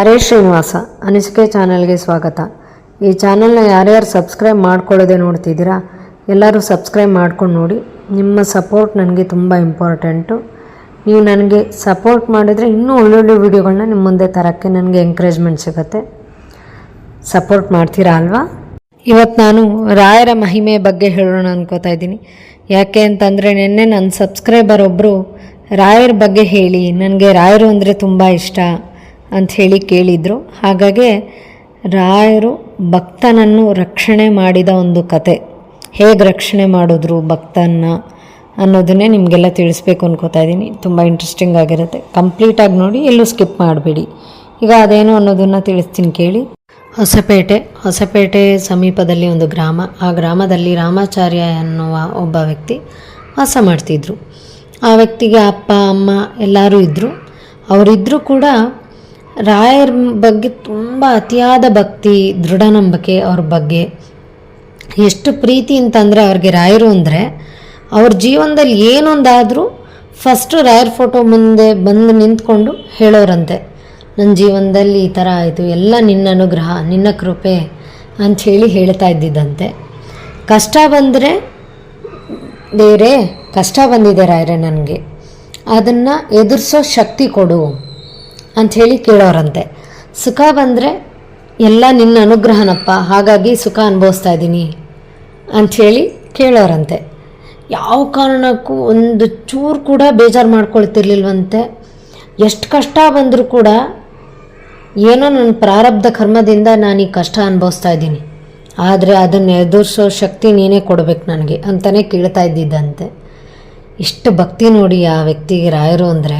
ಹರೇ ಶ್ರೀನಿವಾಸ, ಅನಿಸಿಕೆ ಚಾನಲ್ಗೆ ಸ್ವಾಗತ. ಈ ಚಾನಲ್ನ ಯಾರ್ಯಾರು ಸಬ್ಸ್ಕ್ರೈಬ್ ಮಾಡ್ಕೊಳ್ಳೋದೇ ನೋಡ್ತಿದ್ದೀರಾ, ಎಲ್ಲರೂ ಸಬ್ಸ್ಕ್ರೈಬ್ ಮಾಡ್ಕೊಂಡು ನೋಡಿ. ನಿಮ್ಮ ಸಪೋರ್ಟ್ ನನಗೆ ತುಂಬ ಇಂಪಾರ್ಟೆಂಟು. ನೀವು ನನಗೆ ಸಪೋರ್ಟ್ ಮಾಡಿದರೆ ಇನ್ನೂ ಒಳ್ಳೊಳ್ಳೆ ವೀಡಿಯೋಗಳನ್ನ ನಿಮ್ಮ ಮುಂದೆ ತರೋಕ್ಕೆ ನನಗೆ ಎಂಕರೇಜ್ಮೆಂಟ್ ಸಿಗುತ್ತೆ. ಸಪೋರ್ಟ್ ಮಾಡ್ತೀರಾ ಅಲ್ವಾ? ಇವತ್ತು ನಾನು ರಾಯರ ಮಹಿಮೆ ಬಗ್ಗೆ ಹೇಳೋಣ ಅನ್ಕೋತಾ ಇದ್ದೀನಿ. ಯಾಕೆ ಅಂತಂದರೆ ನಿನ್ನೆ ನನ್ನ ಸಬ್ಸ್ಕ್ರೈಬರ್ ಒಬ್ಬರು ರಾಯರ ಬಗ್ಗೆ ಹೇಳಿ, ನನಗೆ ರಾಯರು ಅಂದರೆ ತುಂಬ ಇಷ್ಟ. ಅಂತ ಹೇಳಿ ಕೇಳಿದರು. ಹಾಗಾಗಿ ರಾಯರು ಭಕ್ತನನ್ನು ರಕ್ಷಣೆ ಮಾಡಿದ ಒಂದು ಕತೆ. ಹೇಗೆ ರಕ್ಷಣೆ ಮಾಡಿದ್ರು ಭಕ್ತನ್ನ ಅನ್ನೋದನ್ನೇ ನಿಮಗೆಲ್ಲ ತಿಳಿಸ್ಬೇಕು ಅನ್ಕೋತಾ ಇದ್ದೀನಿ. ತುಂಬ ಇಂಟ್ರೆಸ್ಟಿಂಗ್ ಆಗಿರುತ್ತೆ. ಕಂಪ್ಲೀಟಾಗಿ ನೋಡಿ ಎಲ್ಲೂ ಸ್ಕಿಪ್ ಮಾಡಬೇಡಿ. ಈಗ ಅದೇನು ಅನ್ನೋದನ್ನು ತಿಳಿಸ್ತೀನಿ ಕೇಳಿ. ಹೊಸಪೇಟೆ. ಹೊಸಪೇಟೆ ಸಮೀಪದಲ್ಲಿ ಒಂದು ಗ್ರಾಮ. ಆ ಗ್ರಾಮದಲ್ಲಿ ರಾಮಾಚಾರ್ಯ ಎನ್ನುವ ಒಬ್ಬ ವ್ಯಕ್ತಿ ವಾಸ ಮಾಡ್ತಿದ್ರು. ಆ ವ್ಯಕ್ತಿಗೆ ಅಪ್ಪ, ಅಮ್ಮ ಎಲ್ಲರೂ ಇದ್ದರು ಅವರಿದ್ದರೂ ಕೂಡ ರಾಯರ ಬಗ್ಗೆ ತುಂಬ ಅತಿಯಾದ ಭಕ್ತಿ ದೃಢ ನಂಬಿಕೆ ಅವ್ರ ಬಗ್ಗೆ. ಎಷ್ಟು ಪ್ರೀತಿ ಅಂತಂದರೆ ಅವ್ರಿಗೆ ರಾಯರು ಅಂದರೆ, ಅವ್ರ ಜೀವನದಲ್ಲಿ ಏನೊಂದಾದರೂ ಫಸ್ಟು ರಾಯರ್ ಫೋಟೋ ಮುಂದೆ ಬಂದು ನಿಂತ್ಕೊಂಡು ಹೇಳೋರಂತೆ. ನನ್ನ ಜೀವನದಲ್ಲಿ ಈ ಥರ ಆಯಿತು, ಎಲ್ಲ ನಿನ್ನ ಅನುಗ್ರಹ, ನಿನ್ನ ಕೃಪೆ ಅಂಥೇಳಿ ಹೇಳ್ತಾ ಇದ್ದಿದ್ದಂತೆ. ಕಷ್ಟ ಬಂದರೆ ಬೇರೆ, ಕಷ್ಟ ಬಂದಿದೆ ರಾಯರೇ ನನಗೆ. ಅದನ್ನು ಎದುರಿಸೋ ಶಕ್ತಿ ಕೊಡು. ಅಂಥೇಳಿ ಕೇಳೋರಂತೆ. ಸುಖ ಬಂದರೆ ಎಲ್ಲ ನಿನ್ನ ಅನುಗ್ರಹನಪ್ಪ, ಹಾಗಾಗಿ ಸುಖ ಅನುಭವಿಸ್ತಾ ಇದ್ದೀನಿ ಅಂಥೇಳಿ ಕೇಳೋರಂತೆ. ಯಾವ ಕಾರಣಕ್ಕೂ ಒಂದು ಚೂರು ಕೂಡ ಬೇಜಾರು ಮಾಡ್ಕೊಳ್ತಿರ್ಲಿಲ್ವಂತೆ. ಎಷ್ಟು ಕಷ್ಟ ಬಂದರೂ ಕೂಡ ಏನೋ ನನ್ನ ಪ್ರಾರಬ್ಧ ಕರ್ಮದಿಂದ ನಾನು ಈ ಕಷ್ಟ ಅನುಭವಿಸ್ತಾ ಇದ್ದೀನಿ. ಆದರೆ ಅದನ್ನು ಎದುರಿಸೋ ಶಕ್ತಿ ನೀನೇ ಕೊಡಬೇಕು ನನಗೆ ಅಂತಲೇ ಕೇಳ್ತಾ ಇದ್ದಿದ್ದಂತೆ. ಇಷ್ಟು ಭಕ್ತಿ ನೋಡಿ ಆ ವ್ಯಕ್ತಿಗೆ ರಾಯರು ಅಂದರೆ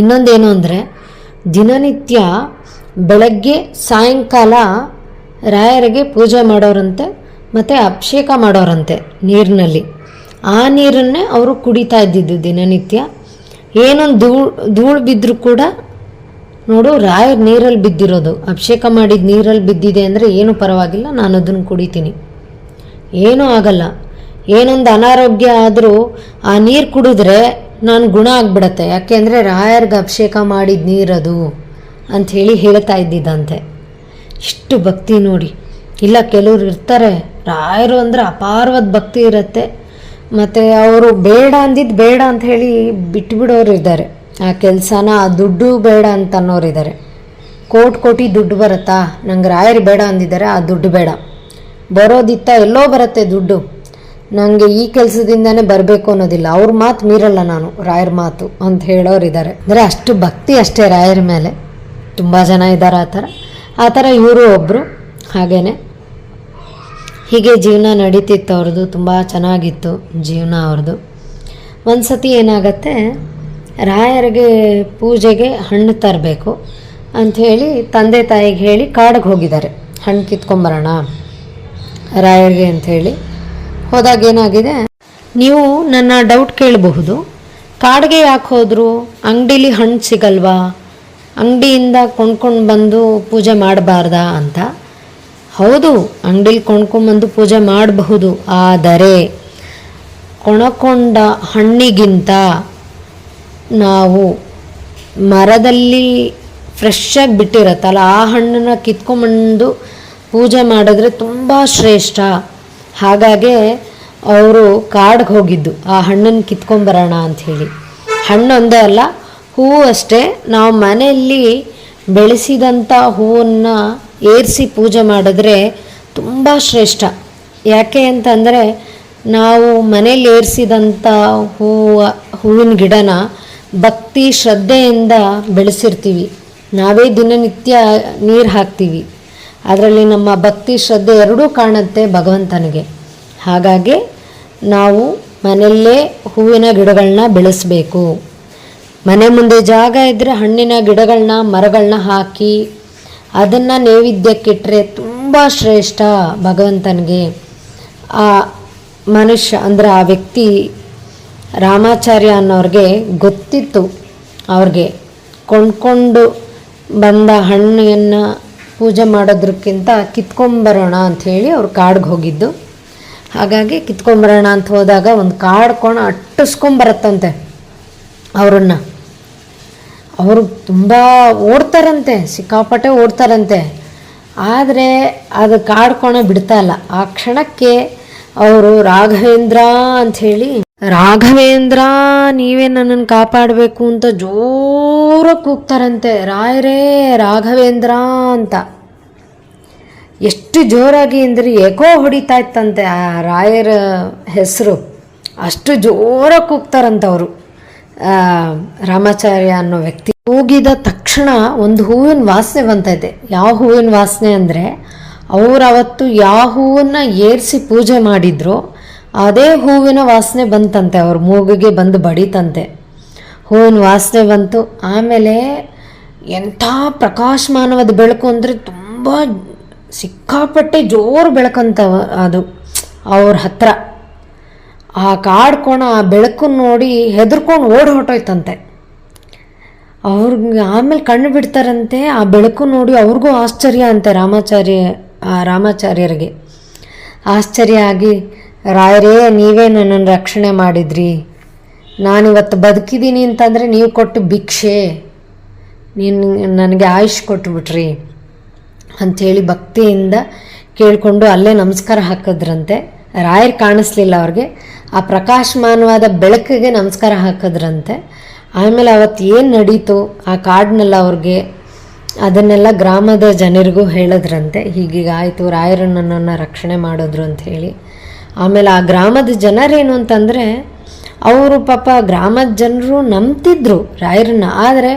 ಇನ್ನೊಂದೇನು ಅಂದರೆ, ದಿನನಿತ್ಯ ಬೆಳಗ್ಗೆ ಸಾಯಂಕಾಲ ರಾಯರಿಗೆ ಪೂಜೆ ಮಾಡೋರಂತೆ, ಮತ್ತು ಅಭಿಷೇಕ ಮಾಡೋರಂತೆ ನೀರಿನಲ್ಲಿ. ಆ ನೀರನ್ನೇ ಅವರು ಕುಡಿತಾ ಇದ್ದಿದ್ದು ದಿನನಿತ್ಯ. ಏನೊಂದು ಧೂಳು ಧೂಳು ಬಿದ್ದರೂ ಕೂಡ ನೋಡು, ರಾಯರ್ ನೀರಲ್ಲಿ ಬಿದ್ದಿರೋದು. ಅಭಿಷೇಕ ಮಾಡಿದ ನೀರಲ್ಲಿ ಬಿದ್ದಿದೆ ಅಂದರೆ ಏನು ಪರವಾಗಿಲ್ಲ ನಾನು ಅದನ್ನು ಕುಡಿತೀನಿ. ಏನೂ ಆಗಲ್ಲ. ಏನೊಂದು ಅನಾರೋಗ್ಯ ಆದರೂ ಆ ನೀರು ಕುಡಿದ್ರೆ ನಾನು ಗುಣ ಆಗ್ಬಿಡತ್ತೆ. ಯಾಕೆಂದರೆ ರಾಯರ್ಗೆ ಅಭಿಷೇಕ ಮಾಡಿದ ನೀರದು ಅಂಥೇಳಿ ಹೇಳ್ತಾ ಇದ್ದಿದ್ದಂತೆ. ಇಷ್ಟು ಭಕ್ತಿ ನೋಡಿ. ಇಲ್ಲ, ಕೆಲವ್ರು ಇರ್ತಾರೆ. ರಾಯರು ಅಂದರೆ ಅಪಾರವಾದ ಭಕ್ತಿ ಇರುತ್ತೆ. ಮತ್ತು ಅವರು ಬೇಡ ಅಂದಿದ್ದು ಬೇಡ ಅಂತ ಹೇಳಿ ಬಿಟ್ಬಿಡೋರು ಇದ್ದಾರೆ. ಆ ಕೆಲಸನ ಆ ದುಡ್ಡು ಬೇಡ ಅಂತ ಅನ್ನೋರು ಇದ್ದಾರೆ. ಕೋಟಿ ಕೋಟಿ ದುಡ್ಡು ಬರುತ್ತಾ? ನಂಗೆ ರಾಯರು ಬೇಡ ಅಂದಿದ್ದಾರೆ, ಆ ದುಡ್ಡು ಬೇಡ. ಬರೋದಿತ್ತ ಎಲ್ಲೋ ಬರುತ್ತೆ ದುಡ್ಡು. ನನಗೆ ಈ ಕೆಲಸದಿಂದನೇ ಬರಬೇಕು ಅನ್ನೋದಿಲ್ಲ. ಅವ್ರ ಮಾತು ಮೀರಲ್ಲ ನಾನು, ರಾಯರ ಮಾತು ಅಂತ ಹೇಳೋರಿದ್ದಾರೆ ಅಂದರೆ ಅಷ್ಟು ಭಕ್ತಿ ಅಷ್ಟೇ ರಾಯರ ಮೇಲೆ. ತುಂಬ ಜನ ಇದ್ದಾರೆ ಆ ಥರ. ಆ ಥರ ಇವರು ಒಬ್ಬರು ಹಾಗೇನೆ. ಹೀಗೆ ಜೀವನ ನಡೀತಿತ್ತು ಅವ್ರದ್ದು, ತುಂಬ ಚೆನ್ನಾಗಿತ್ತು ಜೀವನ ಅವ್ರದ್ದು. ಒಂದು ಸತಿ ಏನಾಗತ್ತೆ, ರಾಯರಿಗೆ ಪೂಜೆಗೆ ಹಣ್ಣು ತರಬೇಕು ಅಂಥೇಳಿ ತಂದೆ ತಾಯಿಗೆ ಹೇಳಿ ಕಾಡಿಗೆ ಹೋಗಿದ್ದಾರೆ. ಹಣ್ಣು ಕಿತ್ಕೊಂಬರೋಣ ರಾಯರಿಗೆ ಅಂಥೇಳಿ ಹೋದಾಗ ಏನಾಗಿದೆ? ನೀವು ನನ್ನ ಡೌಟ್ ಕೇಳಬಹುದು. ಕಾಡಿಗೆ ಯಾಕೆ ಹೋದ್ರು? ಅಂಗಡಿಲಿ ಹಣ್ಣು ಸಿಗಲ್ವಾ? ಅಂಗಡಿಯಿಂದ ಕೊಂಡ್ಕೊಂಡು ಬಂದು ಪೂಜೆ ಮಾಡಬಾರ್ದಾ ಅಂತ? ಹೌದು, ಅಂಗಡಿಲಿ ಕೊಂಡ್ಕೊಂಬಂದು ಪೂಜೆ ಮಾಡಬಹುದು. ಆದರೆ ಕೊಣಕೊಂಡ ಹಣ್ಣಿಗಿಂತ ನಾವು ಮರದಲ್ಲಿ ಫ್ರೆಶ್ಶಾಗಿ ಬಿಟ್ಟಿರತ್ತಲ್ಲ, ಆ ಹಣ್ಣನ್ನು ಕಿತ್ಕೊಂಬಂದು ಪೂಜೆ ಮಾಡಿದ್ರೆ ತುಂಬ ಶ್ರೇಷ್ಠ. ಹಾಗಾಗಿ ಅವರು ಕಾಡಿಗೆ ಹೋಗಿದ್ದು, ಆ ಹಣ್ಣನ್ನು ಕಿತ್ಕೊಂಬರೋಣ ಅಂಥೇಳಿ ಹಣ್ಣು ಒಂದೇ ಅಲ್ಲ, ಹೂವು ಅಷ್ಟೇ. ನಾವು ಮನೆಯಲ್ಲಿ ಬೆಳೆಸಿದಂಥ ಹೂವನ್ನು ಏರಿಸಿ ಪೂಜೆ ಮಾಡಿದ್ರೆ ತುಂಬ ಶ್ರೇಷ್ಠ. ಯಾಕೆ ಅಂತಂದರೆ, ನಾವು ಮನೇಲಿ ಏರಿಸಿದಂಥ ಹೂವು, ಹೂವಿನ ಗಿಡನ ಭಕ್ತಿ ಶ್ರದ್ಧೆಯಿಂದ ಬೆಳೆಸಿರ್ತೀವಿ. ನಾವೇ ದಿನನಿತ್ಯ ನೀರು ಹಾಕ್ತೀವಿ. ಅದರಲ್ಲಿ ನಮ್ಮ ಭಕ್ತಿ ಶ್ರದ್ಧೆ ಎರಡೂ ಕಾಣುತ್ತೆ ಭಗವಂತನಿಗೆ. ಹಾಗಾಗಿ ನಾವು ಮನೆಯಲ್ಲೇ ಹೂವಿನ ಗಿಡಗಳನ್ನ ಬೆಳೆಸಬೇಕು. ಮನೆ ಮುಂದೆ ಜಾಗ ಇದ್ದರೆ ಹಣ್ಣಿನ ಗಿಡಗಳನ್ನ ಮರಗಳನ್ನ ಹಾಕಿ ಅದನ್ನು ನೈವೇದ್ಯಕ್ಕಿಟ್ಟರೆ ತುಂಬ ಶ್ರೇಷ್ಠ ಭಗವಂತನಿಗೆ. ಆ ಮನುಷ್ಯ ಅಂದರೆ ಆ ವ್ಯಕ್ತಿ ರಾಮಾಚಾರ್ಯ ಅನ್ನೋರಿಗೆ ಗೊತ್ತಿತ್ತು ಅವ್ರಿಗೆ. ಕೊಂಡ್ಕೊಂಡು ಬಂದ ಹಣ್ಣನ್ನು ಪೂಜೆ ಮಾಡೋದಕ್ಕಿಂತ ಕಿತ್ಕೊಂಬರೋಣ ಹೇಳಿ ಅವ್ರು ಕಾಡಿಗೆ ಹೋಗಿದ್ದು. ಹಾಗಾಗಿ ಕಿತ್ಕೊಂಬರೋಣ ಅಂತ ಹೋದಾಗ ಒಂದು ಕಾಡ್ಕೊಂಡು ಅಟ್ಟಿಸ್ಕೊಂಬರತ್ತಂತೆ ಅವರನ್ನು. ಅವರು ತುಂಬ ಓಡ್ತಾರಂತೆ, ಸಿಕ್ಕಾಪಟ್ಟೆ ಓಡ್ತಾರಂತೆ. ಆದರೆ ಅದು ಕಾಡ್ಕೊಣ ಬಿಡ್ತಾ ಇಲ್ಲ. ಆ ಕ್ಷಣಕ್ಕೆ ಅವರು ರಾಘವೇಂದ್ರ ಅಂಥೇಳಿ ರಾಘವೇಂದ್ರ, ನೀವೇ ನನ್ನನ್ನು ಕಾಪಾಡಬೇಕು ಅಂತ ಜೋರ ಕೂಗ್ತಾರಂತೆ. ರಾಯರೇ, ರಾಘವೇಂದ್ರ ಅಂತ. ಎಷ್ಟು ಜೋರಾಗಿ ಅಂದರೆ ಏಕೋ ಹೊಡಿತಾ ಇತ್ತಂತೆ ಆ ರಾಯರ ಹೆಸರು. ಅಷ್ಟು ಜೋರಾಗಿ ಕೂಗ್ತಾರಂತೆ ಅವರು. ರಾಮಾಚಾರ್ಯ ಅನ್ನೋ ವ್ಯಕ್ತಿ. ಕೂಗಿದ ತಕ್ಷಣ ಒಂದು ಹೂವಿನ ವಾಸನೆ ಬಂತೈತೆ. ಯಾವ ಹೂವಿನ ವಾಸನೆ ಅಂದರೆ, ಅವ್ರು ಅವತ್ತು ಯಾವ ಹೂವನ್ನು ಏರಿಸಿ ಪೂಜೆ ಮಾಡಿದ್ರು ಅದೇ ಹೂವಿನ ವಾಸನೆ ಬಂತಂತೆ, ಅವ್ರ ಮೂಗಿಗೆ ಬಂದು ಬಡಿತಂತೆ. ಹೂವಿನ ವಾಸನೆ ಬಂತು. ಆಮೇಲೆ ಎಂಥ ಪ್ರಕಾಶಮಾನವಾದ ಬೆಳಕು ಅಂದರೆ ತುಂಬ ಸಿಕ್ಕಾಪಟ್ಟೆ ಜೋರು ಬೆಳಕಂತ ಅದು ಅವ್ರ ಹತ್ರ. ಆ ಕಾಡ್ಕೋಣ ಆ ಬೆಳಕನ್ನು ನೋಡಿ ಹೆದರ್ಕೊಂಡು ಓಡಿ ಹೊಟ್ಟೋಯ್ತಂತೆ ಅವ್ರಿಗೆ ಆಮೇಲೆ ಕಣ್ಣು ಬಿಡ್ತಾರಂತೆ, ಆ ಬೆಳಕು ನೋಡಿ ಅವ್ರಿಗೂ ಆಶ್ಚರ್ಯ ಅಂತೆ ರಾಮಾಚಾರ್ಯ, ಆ ರಾಮಾಚಾರ್ಯರಿಗೆ. ಆಶ್ಚರ್ಯ ಆಗಿ ರಾಯರೇ, ನೀವೇ ನನ್ನನ್ನು ರಕ್ಷಣೆ ಮಾಡಿದ್ರಿ. ನಾನಿವತ್ತು ಬದುಕಿದ್ದೀನಿ ಅಂತಂದರೆ ನೀವು ಕೊಟ್ಟು ಭಿಕ್ಷೆ. ನೀನು ನನಗೆ ಆಯುಷ್ ಕೊಟ್ಬಿಟ್ರಿ ಅಂಥೇಳಿ ಭಕ್ತಿಯಿಂದ ಕೇಳಿಕೊಂಡು ಅಲ್ಲೇ ನಮಸ್ಕಾರ ಹಾಕಿದ್ರಂತೆ. ರಾಯರ್ ಕಾಣಿಸ್ಲಿಲ್ಲ ಅವ್ರಿಗೆ. ಆ ಪ್ರಕಾಶಮಾನವಾದ ಬೆಳಕಿಗೆ ನಮಸ್ಕಾರ ಹಾಕಿದ್ರಂತೆ. ಆಮೇಲೆ ಅವತ್ತು ಏನು ನಡೀತು? ಆ ಕಾಡ್ನೆಲ್ಲ ಅವ್ರಿಗೆ ಅದನ್ನೆಲ್ಲ ಗ್ರಾಮದ ಜನರಿಗೂ ಹೇಳಿದ್ರಂತೆ. ಹೀಗೀಗಾಯಿತು ರಾಯರು ನನ್ನನ್ನು ರಕ್ಷಣೆ ಮಾಡಿದ್ರು ಅಂತ ಹೇಳಿ ಆಮೇಲೆ ಆ ಗ್ರಾಮದ ಜನರೇನು ಅಂತಂದರೆ, ಅವರು ಪಾಪ ಗ್ರಾಮದ ಜನರು ನಂಬ್ತಿದ್ರು ರಾಯರನ್ನ. ಆದರೆ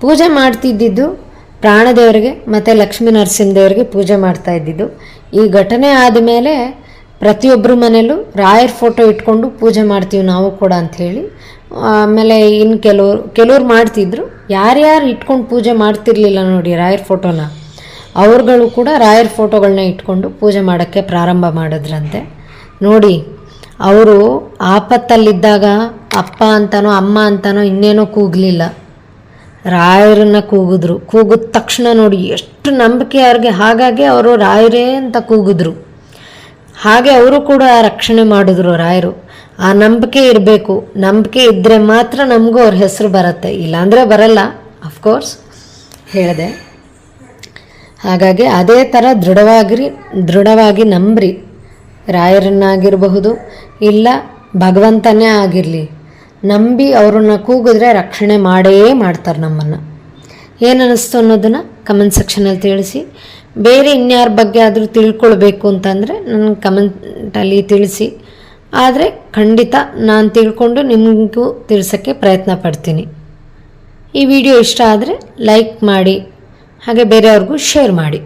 ಪೂಜೆ ಮಾಡ್ತಿದ್ದಿದ್ದು ಪ್ರಾಣದೇವರಿಗೆ, ಮತ್ತು ಲಕ್ಷ್ಮೀ ನರಸಿಂಹದೇವರಿಗೆ ಪೂಜೆ ಮಾಡ್ತಾ ಇದ್ದಿದ್ದು. ಈ ಘಟನೆ ಆದಮೇಲೆ ಪ್ರತಿಯೊಬ್ಬರ ಮನೇಲೂ ರಾಯರ್ ಫೋಟೋ ಇಟ್ಕೊಂಡು ಪೂಜೆ ಮಾಡ್ತೀವಿ ನಾವು ಕೂಡ ಅಂಥೇಳಿ ಆಮೇಲೆ ಇನ್ನು ಕೆಲವರು, ಕೆಲವ್ರು ಮಾಡ್ತಿದ್ರು. ಯಾರ್ಯಾರು ಇಟ್ಕೊಂಡು ಪೂಜೆ ಮಾಡ್ತಿರ್ಲಿಲ್ಲ ನೋಡಿ ರಾಯರ್ ಫೋಟೋನ. ಅವ್ರುಗಳು ಕೂಡ ರಾಯರ್ ಫೋಟೋಗಳನ್ನ ಇಟ್ಕೊಂಡು ಪೂಜೆ ಮಾಡೋಕ್ಕೆ ಪ್ರಾರಂಭ ಮಾಡಿದ್ರಂತೆ. ನೋಡಿ, ಅವರು ಆಪತ್ತಲ್ಲಿದ್ದಾಗ ಅಪ್ಪ ಅಂತನೋ, ಅಮ್ಮ ಅಂತನೋ ಇನ್ನೇನೋ ಕೂಗಲಿಲ್ಲ. ರಾಯರನ್ನ ಕೂಗಿದ್ರು. ಕೂಗಿದ ತಕ್ಷಣ ನೋಡಿ, ಎಷ್ಟು ನಂಬಿಕೆ ಅವ್ರಿಗೆ. ಹಾಗಾಗಿ ಅವರು ರಾಯರೇ ಅಂತ ಕೂಗಿದ್ರು. ಹಾಗೆ ಅವರು ಕೂಡ ರಕ್ಷಣೆ ಮಾಡಿದ್ರು ರಾಯರು. ಆ ನಂಬಿಕೆ ಇರಬೇಕು. ನಂಬಿಕೆ ಇದ್ದರೆ ಮಾತ್ರ ನಮಗೂ ಅವ್ರ ಹೆಸರು ಬರುತ್ತೆ. ಇಲ್ಲಾಂದರೆ ಬರಲ್ಲ. ಅಫ್ಕೋರ್ಸ್ ಹೇಳಿದೆ. ಹಾಗಾಗಿ ಅದೇ ಥರ ದೃಢವಾಗಿರಿ, ದೃಢವಾಗಿ ನಂಬ್ರಿ. ರಾಯರನ್ನಾಗಿರಬಹುದು. ಇಲ್ಲ, ಭಗವಂತನೇ ಆಗಿರಲಿ. ನಂಬಿ ಅವ್ರನ್ನ ಕೂಗಿದ್ರೆ ರಕ್ಷಣೆ ಮಾಡೇ ಮಾಡ್ತಾರೆ ನಮ್ಮನ್ನು. ಏನು ಅನ್ನೋದನ್ನು ಕಮೆಂಟ್ ಸೆಕ್ಷನಲ್ಲಿ ತಿಳಿಸಿ. ಬೇರೆ ಇನ್ಯಾರ ಬಗ್ಗೆ ಆದರೂ ತಿಳ್ಕೊಳ್ಬೇಕು ಅಂತಂದರೆ ನನ್ನ ಕಮೆಂಟಲ್ಲಿ ತಿಳಿಸಿ. ಆದರೆ ಖಂಡಿತ ನಾನು ತಿಳ್ಕೊಂಡು ನಿಮಗೂ ತಿಳಿಸೋಕ್ಕೆ ಪ್ರಯತ್ನ ಪಡ್ತೀನಿ. ಈ ವಿಡಿಯೋ ಇಷ್ಟ ಆದರೆ ಲೈಕ್ ಮಾಡಿ. ಹಾಗೆ ಬೇರೆಯವ್ರಿಗೂ ಶೇರ್ ಮಾಡಿ.